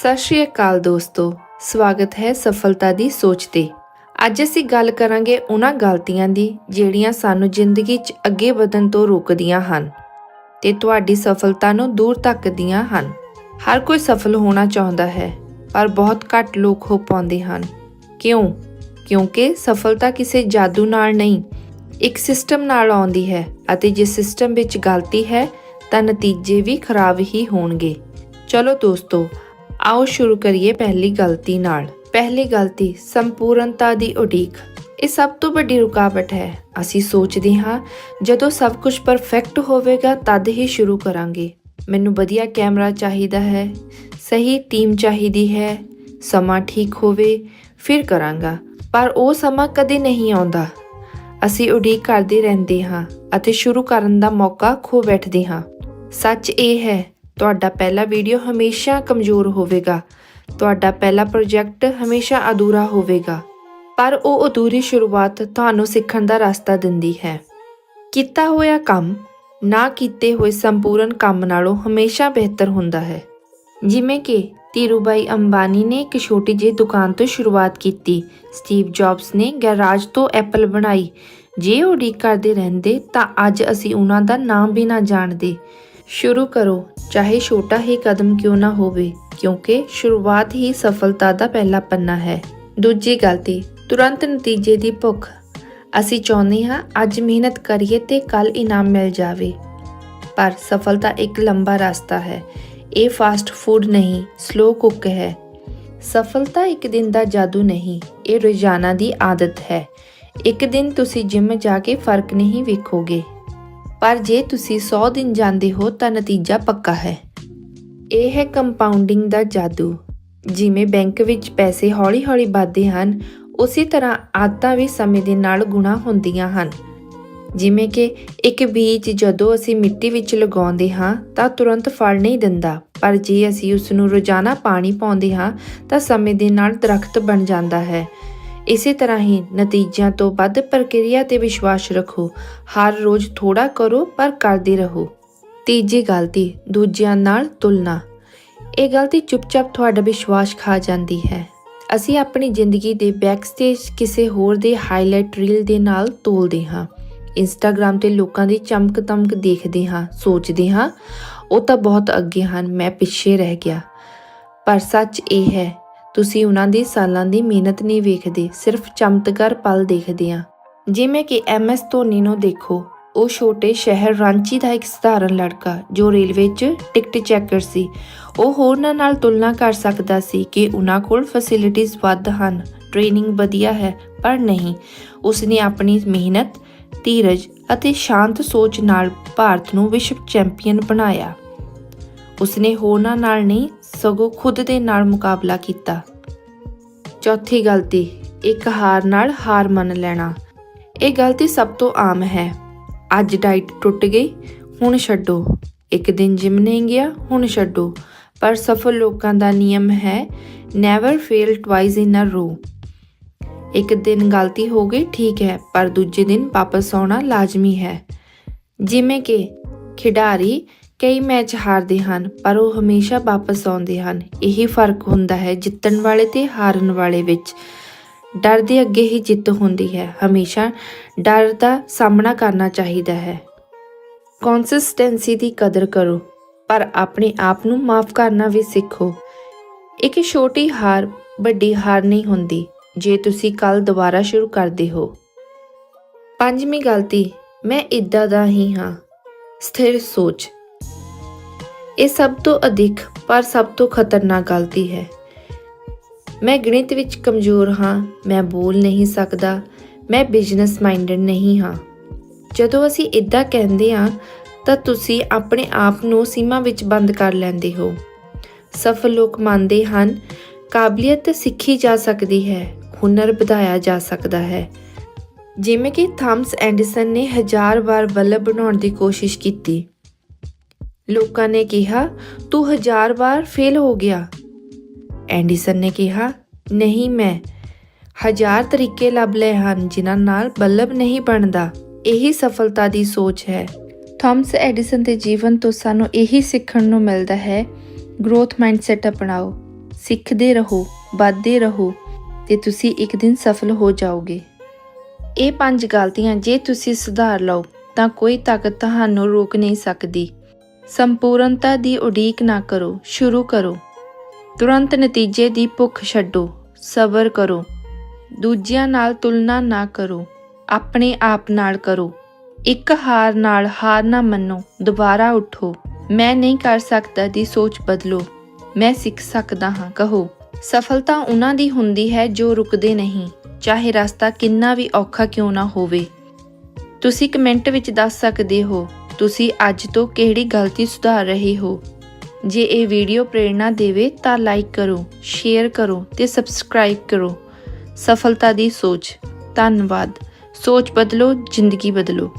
ਸਤਿ ਸ਼੍ਰੀ ਅਕਾਲ ਦੋਸਤੋ, ਸਵਾਗਤ ਹੈ ਸਫਲਤਾ ਦੀ ਸੋਚ ਤੇ। ਅੱਜ ਅਸੀਂ ਗੱਲ ਕਰਾਂਗੇ ਉਹਨਾਂ ਗਲਤੀਆਂ ਦੀ, ਜਿਹੜੀਆਂ ਸਾਨੂੰ ਜ਼ਿੰਦਗੀ 'ਚ ਅੱਗੇ ਵਧਣ ਤੋਂ ਰੋਕਦੀਆਂ ਹਨ ਤੇ ਤੁਹਾਡੀ ਸਫਲਤਾ ਨੂੰ ਦੂਰ ਧੱਕਦੀਆਂ ਹਨ। ਹਰ ਕੋਈ ਸਫਲ ਹੋਣਾ ਚਾਹੁੰਦਾ ਹੈ, ਪਰ ਬਹੁਤ ਘੱਟ ਲੋਕ ਹੋ ਪਾਉਂਦੇ ਹਨ। ਕਿਉਂ? ਕਿਉਂਕਿ ਸਫਲਤਾ ਕਿਸੇ ਜਾਦੂ ਨਾਲ ਨਹੀਂ, ਇੱਕ ਸਿਸਟਮ ਨਾਲ ਆਉਂਦੀ ਹੈ ਅਤੇ ਜੇ ਸਿਸਟਮ ਵਿੱਚ ਗਲਤੀ ਹੈ, ਤਾਂ ਨਤੀਜੇ ਵੀ ਖਰਾਬ ਹੀ ਹੋਣਗੇ। ਚਲੋ ਦੋਸਤੋ ਆਓ ਸ਼ੁਰੂ ਕਰੀਏ ਪਹਿਲੀ ਗਲਤੀ ਨਾਲ। ਪਹਿਲੀ ਗਲਤੀ, ਸੰਪੂਰਨਤਾ ਦੀ ਉਡੀਕ। ਇਹ ਸਭ ਤੋਂ ਵੱਡੀ ਰੁਕਾਵਟ ਹੈ। ਅਸੀਂ ਸੋਚਦੇ ਹਾਂ, ਜਦੋਂ ਸਭ ਕੁਝ ਪਰਫੈਕਟ ਹੋਵੇਗਾ, ਤਦ ਹੀ ਸ਼ੁਰੂ ਕਰਾਂਗੇ। ਮੈਨੂੰ ਵਧੀਆ ਕੈਮਰਾ ਚਾਹੀਦਾ ਹੈ, ਸਹੀ ਟੀਮ ਚਾਹੀਦੀ ਹੈ, ਸਮਾਂ ਠੀਕ ਹੋਵੇ, ਫਿਰ ਕਰਾਂਗਾ। ਪਰ ਉਹ ਸਮਾਂ ਕਦੇ ਨਹੀਂ ਆਉਂਦਾ। ਅਸੀਂ ਉਡੀਕ ਕਰਦੇ ਰਹਿੰਦੇ ਹਾਂ ਅਤੇ ਸ਼ੁਰੂ ਕਰਨ ਦਾ ਮੌਕਾ ਖੋ ਬੈਠਦੇ ਹਾਂ। ਸੱਚ ਇਹ ਹੈ ਤੁਹਾਡਾ ਪਹਿਲਾ ਵੀਡੀਓ ਹਮੇਸ਼ਾ ਕਮਜ਼ੋਰ ਹੋਵੇਗਾ। ਤੁਹਾਡਾ ਪਹਿਲਾ ਪ੍ਰੋਜੈਕਟ ਹਮੇਸ਼ਾ ਅਧੂਰਾ ਹੋਵੇਗਾ। ਪਰ ਉਹ ਅਧੂਰੀ ਸ਼ੁਰੂਆਤ ਤੁਹਾਨੂੰ ਸਿੱਖਣ ਦਾ ਰਸਤਾ ਦਿੰਦੀ ਹੈ। ਕੀਤਾ ਹੋਇਆ ਕੰਮ, ਨਾ ਕੀਤੇ ਹੋਏ ਸੰਪੂਰਨ ਕੰਮ ਨਾਲੋਂ ਹਮੇਸ਼ਾ ਬਿਹਤਰ ਹੁੰਦਾ ਹੈ। ਜਿਵੇਂ ਕਿ ਧੀਰੂਬਾਈ ਅੰਬਾਨੀ ਨੇ ਇੱਕ ਛੋਟੀ ਜਿਹੀ ਦੁਕਾਨ ਤੋਂ ਸ਼ੁਰੂਆਤ ਕੀਤੀ। ਸਟੀਵ ਜੌਬਸ ਨੇ ਗੈਰਾਜ ਤੋਂ ਐਪਲ ਬਣਾਈ। ਜੇ ਉਹ ਉਡੀਕ ਕਰਦੇ ਰਹਿੰਦੇ ਤਾਂ ਅੱਜ ਅਸੀਂ ਉਹਨਾਂ ਦਾ ਨਾਮ ਵੀ ਨਾ ਜਾਣਦੇ। ਸ਼ੁਰੂ ਕਰੋ, ਚਾਹੇ ਛੋਟਾ ਹੀ ਕਦਮ ਕਿਉਂ ਨਾ ਹੋਵੇ, ਕਿਉਂਕਿ ਸ਼ੁਰੂਆਤ ਹੀ ਸਫਲਤਾ ਦਾ ਪਹਿਲਾ ਪੰਨਾ ਹੈ। ਦੂਜੀ ਗਲਤੀ ਤੁਰੰਤ ਨਤੀਜੇ ਦੀ ਭੁੱਖ। ਅਸੀਂ ਚਾਹੁੰਦੇ ਹਾਂ ਅੱਜ ਮਿਹਨਤ ਕਰੀਏ ਤੇ ਕੱਲ ਇਨਾਮ ਮਿਲ ਜਾਵੇ। ਪਰ ਸਫਲਤਾ ਇੱਕ ਲੰਬਾ ਰਸਤਾ ਹੈ। ਇਹ ਫਾਸਟ ਫੂਡ ਨਹੀਂ ਸਲੋ ਕੁੱਕ ਹੈ। ਸਫਲਤਾ ਇੱਕ ਦਿਨ ਦਾ ਜਾਦੂ ਨਹੀਂ, ਇਹ ਰੋਜ਼ਾਨਾ ਦੀ ਆਦਤ ਹੈ। ਇੱਕ ਦਿਨ ਤੁਸੀਂ ਜਿਮ ਜਾ ਕੇ ਫ਼ਰਕ ਨਹੀਂ ਵੇਖੋਗੇ। ਪਰ ਜੇ ਤੁਸੀਂ 100 ਦਿਨ ਜਾਂਦੇ ਹੋ ਤਾਂ ਨਤੀਜਾ ਪੱਕਾ ਹੈ। ਇਹ ਹੈ ਕੰਪਾਊਂਡਿੰਗ ਦਾ ਜਾਦੂ। ਜਿਵੇਂ ਬੈਂਕ ਵਿੱਚ ਪੈਸੇ ਹੌਲੀ-ਹੌਲੀ ਵੱਧਦੇ ਹਨ, ਉਸੇ ਤਰ੍ਹਾਂ ਆਦਤਾਂ ਵੀ ਸਮੇਂ ਦੇ ਨਾਲ ਗੁਣਾ ਹੁੰਦੀਆਂ ਹਨ। ਜਿਵੇਂ ਕਿ ਇੱਕ ਬੀਜ ਜਦੋਂ ਅਸੀਂ ਮਿੱਟੀ ਵਿੱਚ ਲਗਾਉਂਦੇ ਹਾਂ ਤਾਂ ਤੁਰੰਤ ਫਲ ਨਹੀਂ ਦਿੰਦਾ, ਪਰ ਜੇ ਅਸੀਂ ਉਸ ਨੂੰ ਰੋਜ਼ਾਨਾ ਪਾਣੀ ਪਾਉਂਦੇ ਹਾਂ ਤਾਂ ਸਮੇਂ ਦੇ ਨਾਲ ਦਰਖਤ ਬਣ ਜਾਂਦਾ ਹੈ। ਇਸੇ ਤਰ੍ਹਾਂ ਹੀ ਨਤੀਜਿਆਂ ਤੋਂ ਵੱਧ ਪ੍ਰਕਿਰਿਆ ਤੇ ਵਿਸ਼ਵਾਸ ਰੱਖੋ। ਹਰ ਰੋਜ਼ ਥੋੜਾ ਕਰੋ, ਪਰ ਕਰਦੇ ਰਹੋ। ਤੀਜੀ ਗਲਤੀ ਦੂਜਿਆਂ ਨਾਲ ਤੁਲਨਾ। ਇਹ ਗਲਤੀ ਚੁੱਪਚਾਪ ਤੁਹਾਡਾ ਵਿਸ਼ਵਾਸ ਖਾ ਜਾਂਦੀ ਹੈ। ਅਸੀਂ ਆਪਣੀ ਜ਼ਿੰਦਗੀ ਦੇ ਬੈਕਸਟੇਜ ਕਿਸੇ ਹੋਰ ਦੇ ਹਾਈਲਾਈਟ ਰੀਲ ਦੇ ਨਾਲ ਤੋਲਦੇ ਹਾਂ। ਇੰਸਟਾਗ੍ਰam ਤੇ ਲੋਕਾਂ ਦੀ ਚਮਕ ਦਮਕ ਦੇਖਦੇ ਹਾਂ, ਸੋਚਦੇ ਹਾਂ, ਉਹ ਤਾਂ ਬਹੁਤ ਅੱਗੇ ਹਨ, ਮੈਂ ਪਿੱਛੇ ਰਹਿ ਗਿਆ। ਪਰ ਸੱਚ ਇਹ ਹੈ ਤੁਸੀਂ ਉਹਨਾਂ ਦੀ ਸਾਲਾਂ ਦੀ ਮਿਹਨਤ ਨਹੀਂ ਵੇਖਦੇ, ਸਿਰਫ ਚਮਤਕਾਰ ਪਲ ਦੇਖਦੇ ਆ ਜਿਵੇਂ ਕਿ ਐਮਐਸ ਧੋਨੀ ਨੂੰ ਦੇਖੋ, ਉਹ ਛੋਟੇ ਸ਼ਹਿਰ ਰਾਂਚੀ ਦਾ ਇੱਕ ਸਧਾਰਨ ਲੜਕਾ, ਜੋ ਰੇਲਵੇ 'ਚ ਟਿਕਟ ਚੈਕਰ ਸੀ। ਉਹ ਹੋਰਨਾਂ ਨਾਲ ਤੁਲਨਾ ਕਰ ਸਕਦਾ ਸੀ ਕਿ ਉਹਨਾਂ ਕੋਲ ਫੈਸਿਲਿਟੀਆਂ ਵੱਧ ਹਨ ਟ੍ਰੇਨਿੰਗ ਵਧੀਆ ਹੈ, ਪਰ ਨਹੀਂ। ਉਸਨੇ ਆਪਣੀ ਮਿਹਨਤ, ਧੀਰਜ ਅਤੇ ਸ਼ਾਂਤ ਸੋਚ ਨਾਲ ਭਾਰਤ ਨੂੰ ਵਿਸ਼ਵ ਚੈਂਪੀਅਨ ਬਣਾਇਆ। ਉਸਨੇ ਹੋਰਨਾਂ ਨਾਲ ਨਹੀਂ, ਸਗੋਂ ਖੁਦ ਦੇ ਨਾਲ ਮੁਕਾਬਲਾ ਕੀਤਾ। ਚੌਥੀ ਗਲਤੀ ਇੱਕ ਹਾਰ ਨਾਲ ਹਾਰ ਮੰਨ ਲੈਣਾ। ਇਹ ਗਲਤੀ ਸਭ ਤੋਂ ਆਮ ਹੈ। ਅੱਜ ਡਾਈਟ ਟੁੱਟ ਗਈ, ਹੁਣ ਛੱਡੋ। ਇੱਕ ਦਿਨ ਜਿਮ ਨਹੀਂ ਗਿਆ, ਹੁਣ ਛੱਡੋ। ਪਰ ਸਫਲ ਲੋਕਾਂ ਦਾ ਨਿਯਮ ਹੈ never fail twice in a row ਇੱਕ ਦਿਨ ਗਲਤੀ ਹੋ ਗਈ, ਠੀਕ ਹੈ, ਪਰ ਦੂਜੇ ਦਿਨ ਵਾਪਸ ਆਉਣਾ ਲਾਜ਼ਮੀ ਹੈ। ਜਿਵੇਂ ਕਿ ਖਿਡਾਰੀ ਕਈ ਮੈਚ ਹਾਰਦੇ ਹਨ, ਪਰ ਉਹ ਹਮੇਸ਼ਾ ਵਾਪਸ ਆਉਂਦੇ ਹਨ। ਇਹੀ ਫ਼ਰਕ ਹੁੰਦਾ ਹੈ ਜਿੱਤਣ ਵਾਲੇ ਤੇ ਹਾਰਨ ਵਾਲੇ ਵਿੱਚ। ਡਰ ਦੇ ਅੱਗੇ ਹੀ ਜਿੱਤ ਹੁੰਦੀ ਹੈ। ਹਮੇਸ਼ਾ ਡਰ ਦਾ ਸਾਹਮਣਾ ਕਰਨਾ ਚਾਹੀਦਾ ਹੈ। ਕੰਸਿਸਟੈਂਸੀ ਦੀ ਕਦਰ ਕਰੋ, ਪਰ ਆਪਣੇ ਆਪ ਨੂੰ ਮਾਫ ਕਰਨਾ ਵੀ ਸਿੱਖੋ। ਇੱਕ ਛੋਟੀ ਹਾਰ ਵੱਡੀ ਹਾਰ ਨਹੀਂ ਹੁੰਦੀ, ਜੇ ਤੁਸੀਂ ਕੱਲ ਦੁਬਾਰਾ ਸ਼ੁਰੂ ਕਰਦੇ ਹੋ। ਪੰਜਵੀਂ ਗਲਤੀ, ਮੈਂ ਇਦਾਂ ਦਾ ਹੀ ਹਾਂ। ਸਥਿਰ ਸੋਚ। ਇਹ ਸਭ ਤੋਂ ਅਧਿਕ, ਪਰ ਸਭ ਤੋਂ ਖਤਰਨਾਕ ਗਲਤੀ ਹੈ। ਮੈਂ ਗਣਿਤ ਵਿੱਚ ਕਮਜ਼ੋਰ ਹਾਂ, ਮੈਂ ਬੋਲ ਨਹੀਂ ਸਕਦਾ, ਮੈਂ ਬਿਜ਼ਨਸ ਮਾਈਂਡਡ ਨਹੀਂ ਹਾਂ। ਜਦੋਂ ਅਸੀਂ ਇਦਾਂ ਕਹਿੰਦੇ ਹਾਂ, ਤਾਂ ਤੁਸੀਂ ਆਪਣੇ ਆਪ ਨੂੰ ਸੀਮਾ ਵਿੱਚ ਬੰਦ ਕਰ ਲੈਂਦੇ ਹੋ। ਸਫਲ ਲੋਕ ਮੰਨਦੇ ਹਨ, ਕਾਬਲੀਅਤ ਸਿੱਖੀ ਜਾ ਸਕਦੀ ਹੈ, ਹੁਨਰ ਵਧਾਇਆ ਜਾ ਸਕਦਾ ਹੈ। ਜਿਵੇਂ ਕਿ ਥਾਮਸ ਐਡੀਸਨ ਨੇ ਹਜ਼ਾਰ ਵਾਰ ਬਲਬ ਬਣਾਉਣ ਦੀ ਕੋਸ਼ਿਸ਼ ਕੀਤੀ। ਲੋਕਾਂ ਨੇ ਕਿਹਾ, ਤੂੰ ਹਜ਼ਾਰ ਵਾਰ ਫੇਲ ਹੋ ਗਿਆ। ਐਡੀਸਨ ਨੇ ਕਿਹਾ, ਨਹੀਂ ਮੈਂ। ਹਜ਼ਾਰ ਤਰੀਕੇ ਲੱਭ ਲਏ ਹਨ, ਜਿਨ੍ਹਾਂ ਨਾਲ ਬੱਲਬ ਨਹੀਂ ਬਣਦਾ। ਇਹੀ ਸਫਲਤਾ ਦੀ ਸੋਚ ਹੈ। ਥਾਮਸ ਐਡੀਸਨ ਦੇ ਜੀਵਨ ਤੋਂ ਸਾਨੂੰ ਇਹੀ ਸਿੱਖਣ ਨੂੰ ਮਿਲਦਾ ਹੈ, ਗਰੋਥ ਮਾਈਂਡਸੈਟ ਅਪਣਾਓ। ਸਿੱਖਦੇ ਰਹੋ, ਵੱਧਦੇ ਰਹੋ, ਤੇ ਤੁਸੀਂ ਇੱਕ ਦਿਨ ਸਫਲ ਹੋ ਜਾਓਗੇ। ਇਹ ਪੰਜ ਗਲਤੀਆਂ, ਜੇ ਤੁਸੀਂ ਸੁਧਾਰ ਲਓ, ਤਾਂ ਕੋਈ ਤਾਕਤ ਤੁਹਾਨੂੰ ਰੋਕ ਨਹੀਂ ਸਕਦੀ। ਸੰਪੂਰਨਤਾ ਦੀ ਉਡੀਕ ਨਾ ਕਰੋ, ਸ਼ੁਰੂ ਕਰੋ। ਤੁਰੰਤ ਨਤੀਜੇ ਦੀ ਭੁੱਖ ਛੱਡੋ, ਸਬਰ ਕਰੋ। ਦੂਜਿਆਂ ਨਾਲ ਤੁਲਨਾ ਨਾ ਕਰੋ, ਆਪਣੇ ਆਪ ਨਾਲ ਕਰੋ। ਇੱਕ ਹਾਰ ਨਾਲ ਹਾਰ ਨਾ ਮੰਨੋ, ਦੁਬਾਰਾ ਉਠੋ। ਮੈਂ ਨਹੀਂ ਕਰ ਸਕਦਾ ਦੀ ਸੋਚ ਬਦਲੋ। ਮੈਂ ਸਿੱਖ ਸਕਦਾ ਹਾਂ, ਕਹੋ। ਸਫਲਤਾ ਉਹਨਾਂ ਦੀ ਹੁੰਦੀ ਹੈ ਜੋ ਰੁਕਦੇ ਨਹੀਂ, ਚਾਹੇ ਰਸਤਾ ਕਿੰਨਾ ਵੀ ਔਖਾ ਕਿਉਂ ਨਾ ਹੋਵੇ। ਤੁਸੀਂ ਕਮੈਂਟ ਵਿੱਚ ਦੱਸ ਸਕਦੇ ਹੋ ਤੁਸੀਂ ਅੱਜ ਤੋਂ ਕਿਹੜੀ ਗਲਤੀ ਸੁਧਾਰ ਰਹੇ ਹੋ? ਜੇ ਇਹ ਵੀਡੀਓ ਪ੍ਰੇਰਣਾ ਦੇਵੇ ਤਾਂ ਲਾਈਕ ਕਰੋ, ਸ਼ੇਅਰ ਕਰੋ ਤੇ ਸਬਸਕ੍ਰਾਈਬ ਕਰੋ। ਸਫਲਤਾ ਦੀ ਸੋਚ। ਧੰਨਵਾਦ। ਸੋਚ ਬਦਲੋ, ਜ਼ਿੰਦਗੀ ਬਦਲੋ।